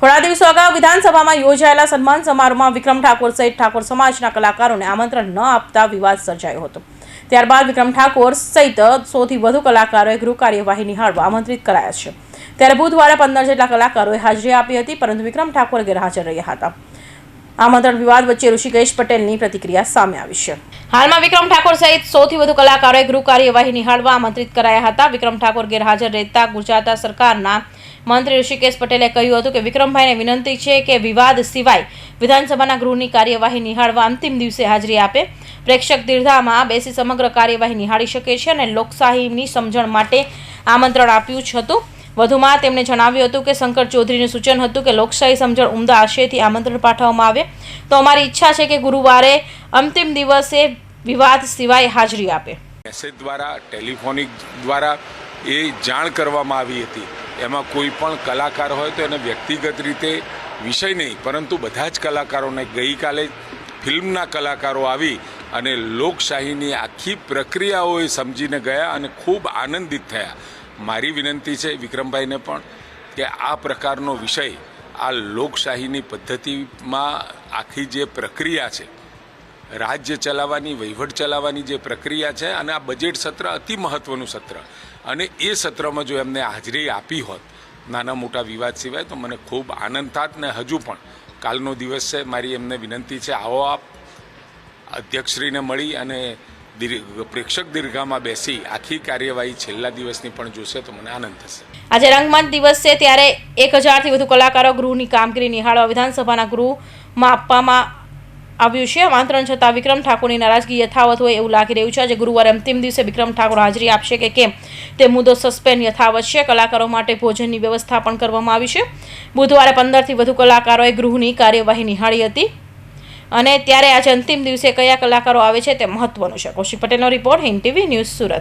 થોડા દિવસો અગાઉ વિધાનસભામાં યોજાયેલા સન્માન સમારોહમાં વિક્રમ ઠાકોર સહિત ઠાકોર સમાજના કલાકારોને આમંત્રણ ન આપતા વિવાદ સર્જાયો હતો. ત્યારબાદ વિક્રમ ઠાકોર સહિત સોથી વધુ કલાકારોએ ગૃહ કાર્યવાહી નિહાળવા આમંત્રિત કરાયા છે. ત્યારે બુધવારે પંદર જેટલા કલાકારોએ હાજરી આપી હતી, પરંતુ વિક્રમ ઠાકોર ગેરહાજર રહ્યા હતા. આમંત્રણ વિવાદ વચ્ચે ઋષિકેશ પટેલની પ્રતિક્રિયા સામે આવી છે. હાલમાં વિક્રમ ઠાકોર સહિત સૌથી વધુ કલાકારોએ ગૃહ કાર્યવાહી નિહાળવા આમંત્રિત કરાયા હતા. વિક્રમ ઠાકોર ગેરહાજર રહેતા ગુજરાત સરકારના મંત્રી ઋષિકેશ પટેલે કહ્યું હતું કે વિક્રમભાઈને વિનંતી છે કે વિવાદ સિવાય વિધાનસભાના ગૃહની કાર્યવાહી નિહાળવા અંતિમ દિવસે હાજરી આપે. પ્રેક્ષક દીર્ઘામાં બેસી સમગ્ર કાર્યવાહી નિહાળી શકે છે અને લોકશાહીની સમજણ માટે આમંત્રણ આપ્યું જ હતું. વધુમાં તેમણે જણાવ્યું હતું કે શંકર ચૌધરીનું સૂચન હતું કે લોકશાહી સમજણ ઉમદા આશયથી આમંત્રણ પાઠવવામાં આવે. તો અમારી ઈચ્છા છે કે ગુરુવારે અંતિમ દિવસે વિવાદ સિવાય હાજરી આપે. મેસેજ દ્વારા, ટેલિફોનિક દ્વારા એ જાણ કરવામાં આવી હતી. એમાં કોઈ પણ કલાકાર હોય તો એને વ્યક્તિગત રીતે વિષય નહીં, પરંતુ બધા જ કલાકારોને ગઈકાલે ફિલ્મના કલાકારો આવી અને લોકશાહીની આખી પ્રક્રિયાઓ એ સમજીને ગયા અને ખૂબ આનંદિત થયા. મારી વિનંતી છે વિક્રમભાઈને પણ કે આ પ્રકારનો વિષય આ લોકશાહીની પદ્ધતિમાં આખી જે પ્રક્રિયા છે રાજ્ય ચલાવવાની, વહીવટ ચલાવવાની જે પ્રક્રિયા છે અને આ બજેટ સત્ર અતિ મહત્વનું સત્ર. અને એ સત્રમાં જો એમને હાજરી આપી હોત, નાના મોટા વિવાદ સિવાય, તો મને ખૂબ આનંદ થાત ને હજુ પણ. કાલનો દિવસ છે, મારી એમને વિનંતી છે, આવો આપ. અધ્યક્ષશ્રીને મળી અને પ્રેક્ષક દીર્ઘામાં બેસી આખી કાર્યવાહી છેલ્લા દિવસની પણ જોશે તો મને આનંદ થશે. આજે રંગમંચ દિવસ છે, ત્યારે એક હજારથી વધુ કલાકારો ગૃહની કામગીરી નિહાળવા વિધાનસભાના ગૃહમાં આપવામાં આવ્યું છે. આમંત્રણ છતાં વિક્રમ ઠાકોરની નારાજગી યથાવત હોય એવું લાગી રહ્યું છે આજે ગુરુવારે અંતિમ દિવસે વિક્રમ ઠાકોર હાજરી આપશે કે કેમ? તે મુદ્દો સસ્પેન્ડ યથાવત છે. કલાકારો માટે ભોજનની વ્યવસ્થા પણ કરવામાં આવી છે. બુધવારે પંદરથી વધુ કલાકારોએ ગૃહની કાર્યવાહી નિહાળી હતી. અને ત્યારે આજે અંતિમ દિવસે કયા કલાકારો આવે છે તે મહત્વનું છે. કૌશિક પટેલનો report Hind TV news Surat.